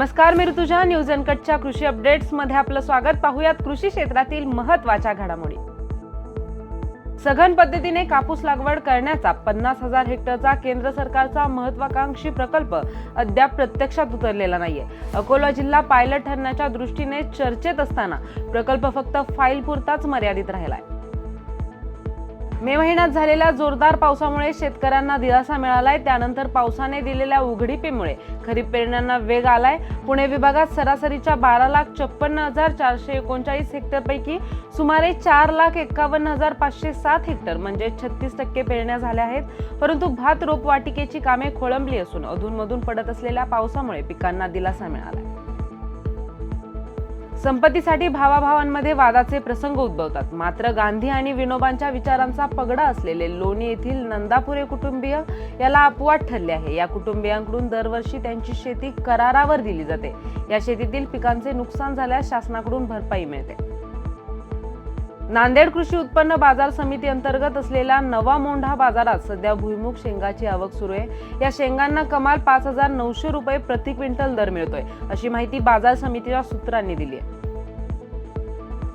नमस्कार मी ऋतुजा. न्यूज अनकटच्या कृषी अपडेट्समध्ये आपलं स्वागत. पाहूयात कृषी क्षेत्रातील महत्त्वाच्या घडामोडी. सघन पद्धतीने कापूस लागवड करण्याचा पन्नास हजार हेक्टरचा केंद्र सरकारचा महत्वाकांक्षी प्रकल्प अद्याप प्रत्यक्षात उतरलेला नाहीये. अकोला जिल्हा पायलट ठरण्याच्या दृष्टीने चर्चेत असताना प्रकल्प फक्त फाईल पुरताच मर्यादित राहिलाय. मे महिन्यात झालेल्या जोरदार पावसामुळे शेतकऱ्यांना दिलासा मिळालाय. त्यानंतर पावसाने दिलेल्या उघडीपीमुळे खरीप पेरण्यांना वेग आलाय. पुणे विभागात सरासरीच्या बारा लाख छप्पन्न हजार चारशे एकोणचाळीस हेक्टरपैकी सुमारे चार लाख एकावन्न हजार पाचशे सात हेक्टर म्हणजे छत्तीस टक्के पेरण्या झाल्या आहेत. परंतु भात रोपवाटिकेची कामे खोळंबली असून अधूनमधून पडत असलेल्या पावसामुळे पिकांना दिलासा मिळाला संपत्तीसाठी भावाभावांमध्ये वादाचे प्रसंग उद्भवतात. मात्र गांधी आणि विनोबांच्या विचारांचा पगडा असलेले लोणी येथील नंदापुरे कुटुंबीय याला अपवाद ठरले आहे. या कुटुंबियांकडून दरवर्षी त्यांची शेती करारावर दिली जाते. या शेतीतील पिकांचे नुकसान झाल्यास शासनाकडून भरपाई मिळते. नांदेड कृषी उत्पन्न बाजार समिती अंतर्गत असलेल्या नवा मोंढा बाजारात सध्या भुईमुग शेंगाची आवक सुरू आहे. या शेंगांना कमाल पाच हजार नऊशे रुपये प्रति क्विंटल दर मिळतोय अशी माहिती बाजार समितीच्या सूत्रांनी दिली आहे.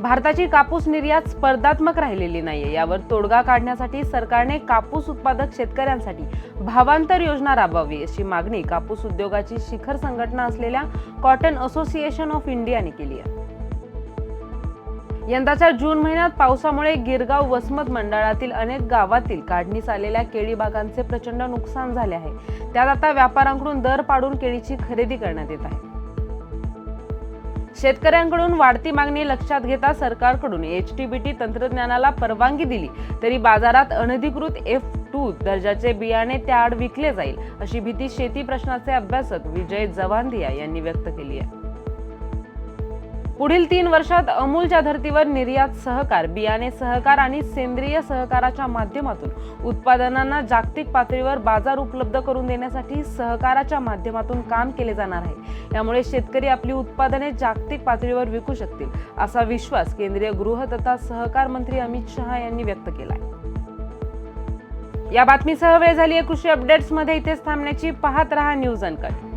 भारताची कापूस निर्यात स्पर्धात्मक राहिलेली नाहीये. यावर तोडगा काढण्यासाठी सरकारने कापूस उत्पादक शेतकऱ्यांसाठी भावांतर योजना राबवावी अशी मागणी कापूस उद्योगाची शिखर संघटना असलेल्या कॉटन असोसिएशन ऑफ इंडियाने केली आहे. यंदाच्या जून महिन्यात पावसामुळे गिरगाव वसमत मंडळातील अनेक गावातील काढणीस आलेल्या केळी बागांचे प्रचंड नुकसान झाले आहे. त्यात आता व्यापाऱ्यांकडून दर पाडून केळीची खरेदी करण्यात येत आहे. शेतकऱ्यांकडून वाढती मागणी लक्षात घेता सरकारकडून एच टी बी टी तंत्रज्ञानाला परवानगी दिली तरी बाजारात अनधिकृत एफ टू दर्जाचे बियाणे त्याआड विकले जाईल अशी भीती शेती प्रश्नाचे अभ्यासक विजय जवांदिया यांनी व्यक्त केली आहे. पुढील तीन वर्षात अमूलच्या धर्तीवर निर्यात सहकार बियाणे सहकार आणि सेंद्रिय सहकाराच्या माध्यमातून उत्पादनांना जागतिक पातळीवर बाजार उपलब्ध करून देण्यासाठी सहकाराच्या माध्यमातून काम केले जाणार आहे. यामुळे शेतकरी आपली उत्पादने जागतिक पातळीवर विकू शकतील असा विश्वास केंद्रीय गृह तथा सहकार मंत्री अमित शहा यांनी व्यक्त केलाय. या बातमीसह वेळ झाली आहे कृषी अपडेट्समध्ये इथेच थांबण्याची. पाहत रहा न्यूज अनकट.